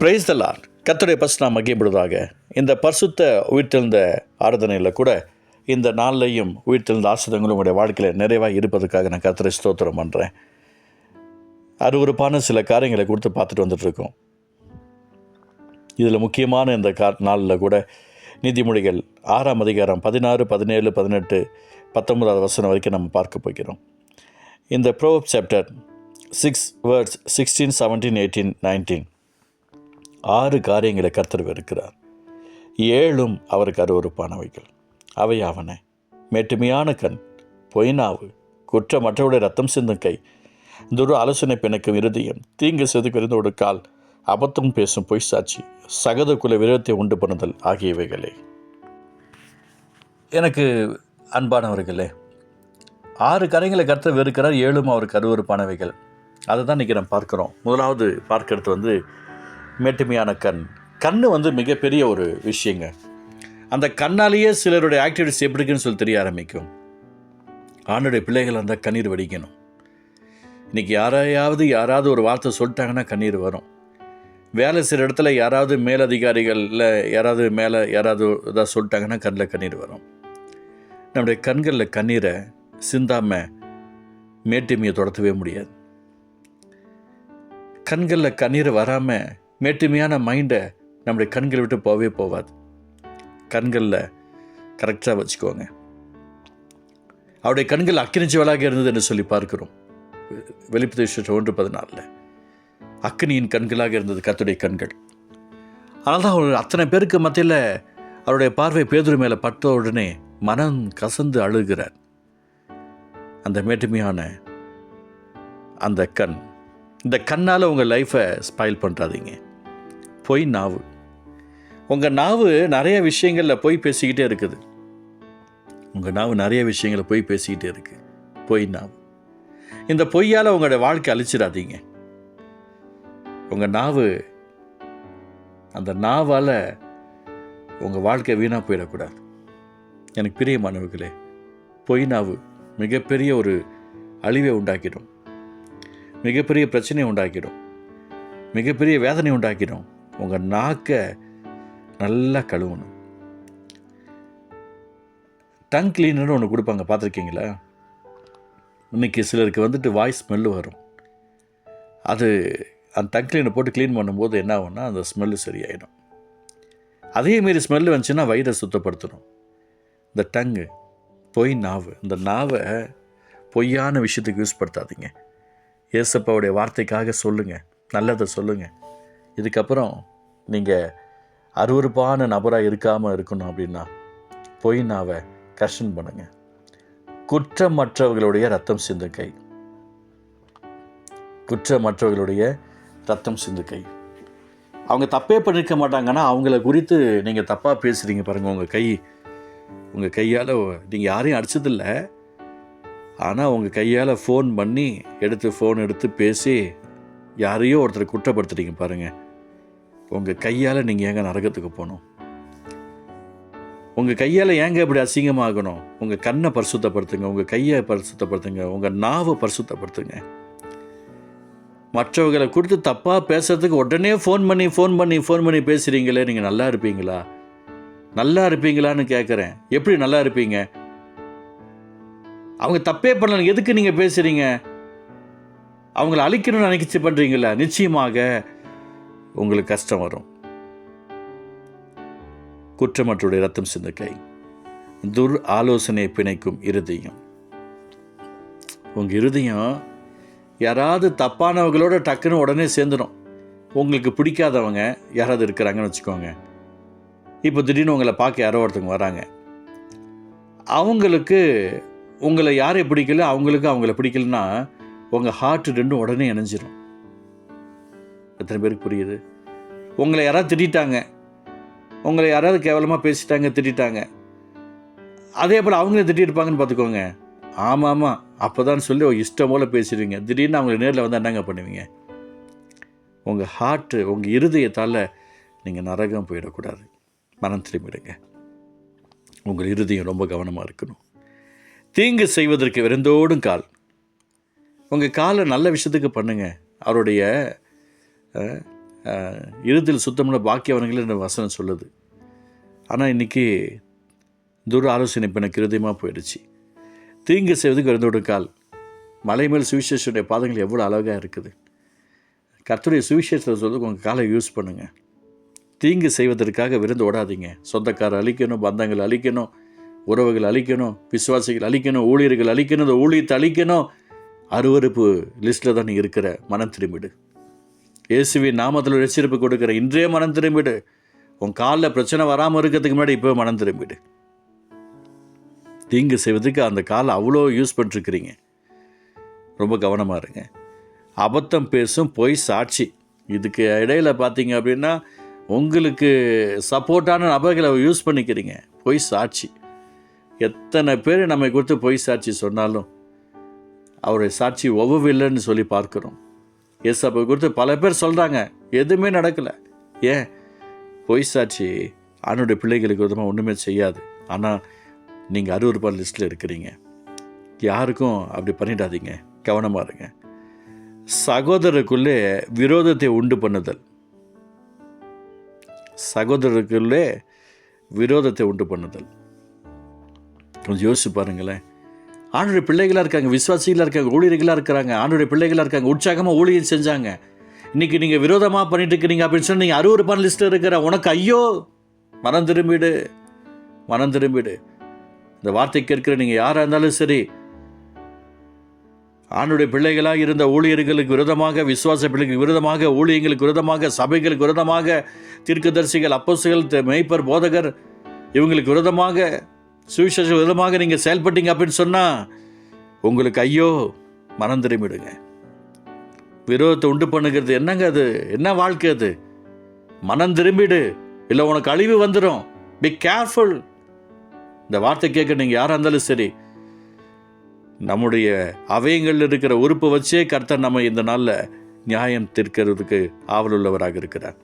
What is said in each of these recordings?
Price the lord கர்த்தருடைய பஸ் நாம் மகிழ்ப்படுவதாக இந்த பரிசுத்த உயிர்த்தெழுந்த ஆராதனையில் கூட இந்த நாள்லையும் உயிர்த்தெழுந்த ஆசிரியங்களும் உங்களுடைய வாழ்க்கையில் நிறைவாக இருப்பதற்காக நான் கத்தரை ஸ்தோத்திரம் பண்ணுறேன் அருவருப்பான சில காரியங்களை கொடுத்து பார்த்துட்டு வந்துட்டுருக்கோம். இதில் முக்கியமான இந்த கா நாளில் கூட நீதிமொழிகள் ஆறாம் அதிகாரம் பதினாறு பதினேழு பதினெட்டு பத்தொன்பதாவது வருஷம் வரைக்கும் நம்ம பார்க்க போகிறோம். இந்த Proverbs chapter six words sixteen seventeen eighteen nineteen ஆறு காரியங்களை கர்த்தர் வெறுக்கிறார். ஏழும் அவருக்கு அருவறுப்பானவைகள் அவையாவன மேட்டுமையான கண் பொய்னாவு குற்றம் மற்றவருடைய ரத்தம் சிந்தும் கை துரு ஆலோசனை பிணக்கும் இருதயம் தீங்கு செதுக்கிருந்த ஒரு கால் அபத்தம் பேசும் பொய் சாட்சி சகத குல விரோதத்தை உண்டு பண்ணுதல் ஆகியவைகளே. எனக்கு அன்பானவர்களே ஆறு கரைகளை கர்த்தர் வெறுக்கிறார் ஏழும் அவருக்கு அருவறுப்பானவைகள் அதை தான் இன்றைக்கி நம்ம பார்க்குறோம். முதலாவது பார்க்கறது வந்து மேட்டுமையான கண். கண் வந்து மிகப்பெரிய ஒரு விஷயங்க. அந்த கண்ணாலேயே சிலருடைய ஆக்டிவிட்டிஸ் எப்படி இருக்குன்னு சொல்லி தெரிய ஆரம்பிக்கும். ஆணுடைய பிள்ளைகள் அந்த கண்ணீர் வடிக்கணும். இன்றைக்கி யாரையாவது யாராவது ஒரு வார்த்தை சொல்லிட்டாங்கன்னா கண்ணீர் வரும். வேலை செய்கிற இடத்துல யாராவது மேலதிகாரிகளில் யாராவது மேலே யாராவது இதாக சொல்லிட்டாங்கன்னா கண்ணில் கண்ணீர் வரும். நம்முடைய கண்களில் கண்ணீரை சிந்தாமல் மேட்டுமையை தொடர்த்தவே முடியாது. கண்களில் கண்ணீர் வராமல் மேட்டுமையான மைண்டை நம்முடைய கண்களை விட்டு போகவே போகாது. கண்களில் கரெக்டாக வச்சுக்கோங்க. அவருடைய கண்கள் அக்கினிச்சுவலாக இருந்தது என்று சொல்லி பார்க்கிறோம். வெளிப்பதிஷ்ட ஒன்று பதினாலில் அக்னியின் கண்களாக இருந்தது கத்துடைய கண்கள். ஆனால் தான் அவர் அத்தனை பேருக்கு மத்தியில் அவருடைய பார்வை பேதுரு மேலே பட்ட உடனே மனம் கசந்து அழுகிறார். அந்த மேட்டுமையான அந்த கண். இந்த கண்ணால் உங்கள் லைஃப்பை ஸ்பாயில் பண்ணுறாதீங்க பொய் நாவு. உங்கள் நாவு நிறைய விஷயங்களில் பொய் பேசிக்கிட்டே இருக்குது. உங்கள் நாவு நிறைய விஷயங்களை பொய் பேசிக்கிட்டே இருக்குது பொய் நாவு. இந்த பொய்யால் உங்களோட வாழ்க்கை அழிச்சிடாதீங்க. உங்கள் நாவு அந்த நாவால் உங்கள் வாழ்க்கை வீணாக போயிடக்கூடாது. எனக்கு பிரியமானவர்களே பொய் நாவு மிகப்பெரிய ஒரு அழிவை உண்டாக்கிடும். மிகப்பெரிய பிரச்சனையை உண்டாக்கிடும். மிகப்பெரிய வேதனை உண்டாக்கிடும். உங்கள் நாக்கை நல்லா கழுவணும். டங் கிளீனர்னு ஒன்று கொடுப்பாங்க பார்த்துருக்கீங்களா? இன்னைக்கு சிலருக்கு வந்துட்டு வாய்ஸ் ஸ்மெல்லு வரும். அது அந்த டங் கிளீனை போட்டு க்ளீன் பண்ணும்போது என்ன ஆகும்னா அந்த ஸ்மெல்லு சரியாயிடும். அதே மாரி ஸ்மெல்லு வந்துச்சுன்னா வயிறை சுத்தப்படுத்தணும். இந்த டங்கு பொய் நாவு இந்த நாவை பொய்யான விஷயத்துக்கு யூஸ் படுத்தாதீங்க. ஏசப்பாவுடைய வார்த்தைக்காக சொல்லுங்கள் நல்லதை சொல்லுங்கள் இதுக்கப்புறம் நீங்கள் அருவறுப்பான நபராக இருக்காமல் இருக்கணும் அப்படின்னா பொய் நாவை கஷ்டன் பண்ணுங்க. குற்றமற்றவர்களுடைய ரத்தம் சிந்து கை. குற்றமற்றவர்களுடைய ரத்தம் சிந்து கை. அவங்க தப்பே பண்ணியிருக்க மாட்டாங்கன்னா அவங்கள குறித்து நீங்கள் தப்பாக பேசுகிறீங்க பாருங்கள் உங்கள் கை உங்கள் கையால் நீங்கள் யாரையும் அடிச்சதில்ல. ஆனால் உங்கள் கையால் ஃபோன் பண்ணி எடுத்து ஃபோன் எடுத்து பேசி யாரையோ ஒருத்தர் குற்றப்படுத்துகிறீங்க பாருங்கள் உங்கள் கையால் நீங்கள் ஏங்க நரகத்துக்கு போகணும்? உங்கள் கையால் ஏங்க இப்படி அசிங்கமாகணும்? உங்கள் கண்ணை பரிசுத்தப்படுத்துங்க உங்கள் கையை பரிசுத்தப்படுத்துங்க உங்கள் நாவை பரிசுத்தப்படுத்துங்க. மற்றவர்களை கொடுத்து தப்பாக பேசுகிறதுக்கு உடனே ஃபோன் பண்ணி ஃபோன் பண்ணி ஃபோன் பண்ணி பேசுகிறீங்களே நீங்கள் நல்லா இருப்பீங்களா? நல்லா இருப்பீங்களான்னு கேட்குறேன் எப்படி நல்லா இருப்பீங்க? அவங்க தப்பே பண்ணல எதுக்கு நீங்கள் பேசுகிறீங்க அவங்கள அழிக்கணும்னு நினைக்கிச்சு பண்ணுறீங்களா நிச்சயமாக. உங்களுக்கு கஷ்டம் வரும். குற்றமற்றுடைய ரத்தம் சிந்த துர் ஆலோசனை பிணைக்கும் இருதயம். உங்கள் இருதயம் யாராவது தப்பானவங்களோட டக்குன்னு உடனே சேர்ந்துடும் உங்களுக்கு பிடிக்காதவங்க யாராவது இருக்கிறாங்கன்னு வச்சுக்கோங்க. இப்போ திடீர்னு உங்களை பார்க்க யாரோ ஒருத்தவங்க வராங்க. அவங்களுக்கு உங்களை யாரை பிடிக்கல அவங்களுக்கு அவங்கள பிடிக்கலன்னா உங்கள் ஹார்ட் ரெண்டும் உடனே இணைஞ்சிரும். எத்தனை பேருக்கு புரியுது? உங்களை யாராவது திட்டாங்க உங்களை யாராவது கேவலமாக பேசிட்டாங்க திட்டாங்க அதே போல் அவங்களே திட்டிருப்பாங்கன்னு பார்த்துக்கோங்க. ஆமாம் ஆமாம் அப்போ தான் சொல்லி இஷ்டம் போல் பேசிடுவீங்க. திடீர்னு அவங்களை நேரில் வந்து என்னங்க பண்ணுவீங்க? உங்கள் ஹார்ட்டு உங்கள் இருதயத்தால் நீங்கள் நரகம் போயிடக்கூடாது. மனம் திரும்பிடுங்க. உங்கள் இருதயம் ரொம்ப கவனமாக இருக்கணும். தீங்கு செய்வதற்கு விருந்தோடும் கால். உங்கள் காலை நல்ல விஷயத்துக்கு பண்ணுங்கள் அவருடைய அஹ், இறுதியில் சுத்தமுள்ள பாக்கியவன்கள் என்ற வசனம் சொல்லுது. ஆனால் இன்றைக்கி துர ஆலோசனை இப்போ எனக்கு இருதயமாக போயிடுச்சு. தீங்கு செய்வதுக்கு இருந்தோட கால். மலை மேல் சுவிசேஷனுடைய பாதங்கள் எவ்வளோ அழகாக இருக்குது. கர்த்தருடைய சுவிசேஷத்தை சொல்றது உங்கள் காலை யூஸ் பண்ணுங்கள் தீங்கு செய்வதற்காக விருந்து ஓடாதீங்க. சொந்தக்காரர் அழிக்கணும் பந்தங்கள் அழிக்கணும் உறவுகள் அழிக்கணும் விசுவாசிகள் அழிக்கணும் ஊழியர்கள் அழிக்கணும் இந்த ஊழியத்தை அழிக்கணும். அருவருப்பு லிஸ்ட்டில் தான் நீ இருக்கிற. மனம் திரும்பிடு. இயேசுவின் நாமத்தில் ரசிப்பு கொடுக்குற இன்றே மனம் திரும்பிடு. உன் காலில் பிரச்சனை வராமல் இருக்கிறதுக்கு முன்னாடி இப்போ மனம் திரும்பிடு. தீங்கு செய்வதுக்கு அந்த காலை அவ்வளோ யூஸ் பண்ணிட்டுருக்கிறீங்க ரொம்ப கவனமாக இருங்க. அபத்தம் பேசும் பொய் சாட்சி. இதுக்கு இடையில் பார்த்தீங்க அப்படின்னா உங்களுக்கு சப்போர்ட்டான நபர்களை யூஸ் பண்ணிக்கிறீங்க. பொய் சாட்சி. எத்தனை பேர் நம்மை கொடுத்து பொய் சாட்சி சொன்னாலும் அவருடைய சாட்சி ஒவ்வொரு சொல்லி பார்க்குறோம். ஏசப்பை குறித்து பல பேர் சொல்கிறாங்க எதுவுமே நடக்கலை. ஏன்? பொய் சாட்சி ஆணுடைய பிள்ளைகளுக்கு விதமாக ஒன்றுமே செய்யாது. ஆனால் நீங்கள் அறுவறுப்பான லிஸ்ட்டில் இருக்கிறீங்க. யாருக்கும் அப்படி பண்ணிடாதீங்க. கவனமாக இருங்க. சகோதரருக்குள்ளே விரோதத்தை உண்டு பண்ணுதல். சகோதரருக்குள்ளே விரோதத்தை உண்டு பண்ணுதல். கொஞ்சம் யோசிச்சு பாருங்களேன். ஆண்டுடைய பிள்ளைகளாக இருக்காங்க விசுவாசிகளாக இருக்காங்க ஊழியர்களாக இருக்கிறாங்க ஆண்டுடைய பிள்ளைகளாக இருக்காங்க உற்சாகமாக ஊழியம் செஞ்சாங்க. இன்றைக்கி நீங்கள் விரோதமாக பண்ணிட்டு இருக்கிறீங்க அப்படின்னு சொன்னால் நீங்கள் அறுவறுப்பான லிஸ்ட்டில் இருக்கிற உனக்கு ஐயோ மனம் திரும்பிடு மனம் திரும்பிடு. இந்த வார்த்தை கேட்கிற நீங்கள் யாராக இருந்தாலும் சரி ஆணுடைய பிள்ளைகளாக இருந்த ஊழியர்களுக்கு விரோதமாக விசுவாச பிள்ளைகளுக்கு விரோதமாக ஊழியங்களுக்கு விரோதமாக சபைகளுக்கு விரோதமாக தீர்க்கதரிசிகள் அப்போசுகள் மெய்ப்பர் போதகர் இவங்களுக்கு விரோதமாக சுவிசேஷ விதமாக நீங்கள் செயல்பட்டீங்க அப்படின்னு சொன்னால் உங்களுக்கு ஐயோ மனம் திரும்பிடுங்க. விரோதத்தை உண்டு பண்ணுகிறது என்னங்க அது? என்ன வாழ்க்கை அது? மனம் திரும்பிடு. இல்லை உனக்கு அழிவு வந்துடும் பி கேர்ஃபுல் இந்த வார்த்தை கேட்க நீங்கள் யாராக இருந்தாலும் சரி நம்முடைய அவயங்களில் இருக்கிற உறுப்பை வச்சே கர்த்தர் நம்ம இந்த நாளில் நியாயம் தீர்க்கிறதுக்கு ஆவல் உள்ளவராக இருக்கிறார்.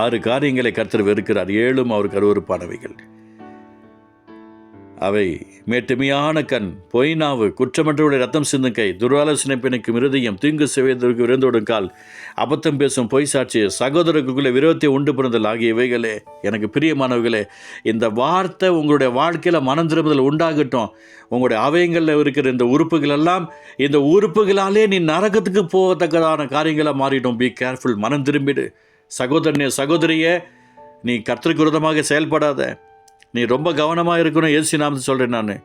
ஆறு காரியங்களை கர்த்தர் வெறுக்கிறார். ஏழும் அவருக்கு அருவறுப்பானவைகள் அவை மேட்டுமையான கண் பொய்நாவு குற்றமற்றவருடைய ரத்தம் சிந்தும் கை துராலோசனை பிணைக்கும் இருதயம் தீங்கு செய்வதற்கு விருந்தோடும் கால் அபத்தம் பேசும் பொய் சாட்சி சகோதரருக்குள்ளே விரோதத்தை உண்டு பண்ணுதல் ஆகியவைகளே. எனக்கு பிரியமானவர்களே இந்த வார்த்தை உங்களுடைய வாழ்க்கையில் மனம் திரும்புதல் உண்டாகட்டும். உங்களுடைய அவயங்களில் இருக்கிற இந்த உறுப்புகள் எல்லாம் இந்த உறுப்புகளாலே நீ நரகத்துக்கு போகத்தக்கதான காரியங்களாக மாறிடும் பி கேர்ஃபுல் மனம் திரும்பிடு. சகோதரனே சகோதரியே நீ கர்த்தருக்கு விரோதமாக செயல்படாத. நீ ரொம்ப கவனமாக இருக்கணும் ஏசி நாமத்தை சொல்கிறேன் நான்.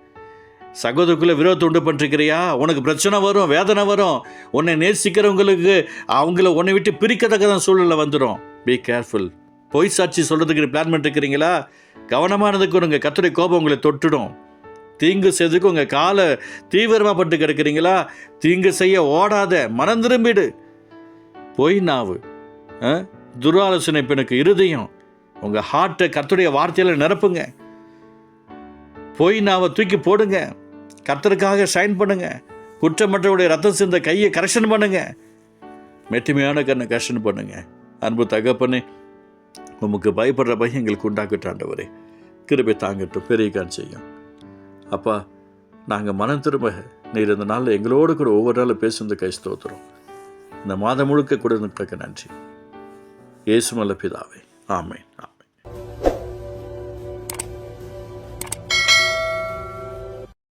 சகோதரக்குள்ளே விரோதத்தை உண்டு பண்ணிருக்கிறியா? உனக்கு பிரச்சனை வரும் வேதனை வரும். உன்னை நேசிக்கிறவங்களுக்கு அவங்கள உன்னை விட்டு பிரிக்கத்தக்கதான் சூழலில் வந்துடும் பி கேர்ஃபுல் பொய் சாட்சி சொல்கிறதுக்கு பிளான் பண்ணிருக்கிறீங்களா? கவனமானதுக்கு உங்கள் கத்துரை கோபம் உங்களை தொட்டுடும். தீங்கு செய்ததுக்கு உங்கள் காலை தீவிரமாக பட்டு கிடக்கிறீங்களா? தீங்கு செய்ய ஓடாத மனம் திரும்பிடு பொய் நாவு ஆ? துராலோசனை பெண்ணுக்கு இருதயம் உங்கள் ஹார்ட்டை கர்த்தருடைய வார்த்தையில் நிரப்புங்க. போய் நாவை தூக்கி போடுங்க. கர்த்தருக்காக ஷைன் பண்ணுங்க. குற்றமற்றவருடைய ரத்தம் சிந்த கையை கரெக்ஷன் பண்ணுங்க. மெட்டுமையான கண்ணை கரெக்ஷன் பண்ணுங்க. அன்பு தகப்பனே உமக்கு பயப்படுற பயம் எங்களுக்கு உண்டாக்கிட்டாண்டவரே கிருபை தாங்கட்டும் பெரிய கான் செய்யும். அப்பா நாங்கள் மனம் திரும்ப நீர் இந்த நாளில் எங்களோடு கூட ஒவ்வொரு நாளும் பேசுனது கை ஸ்தோத்திரம். இந்த மாதம் முழுக்க கூட நிற்க நன்றி. இயேசுமல்ல பிதாவே. ஆமேன்.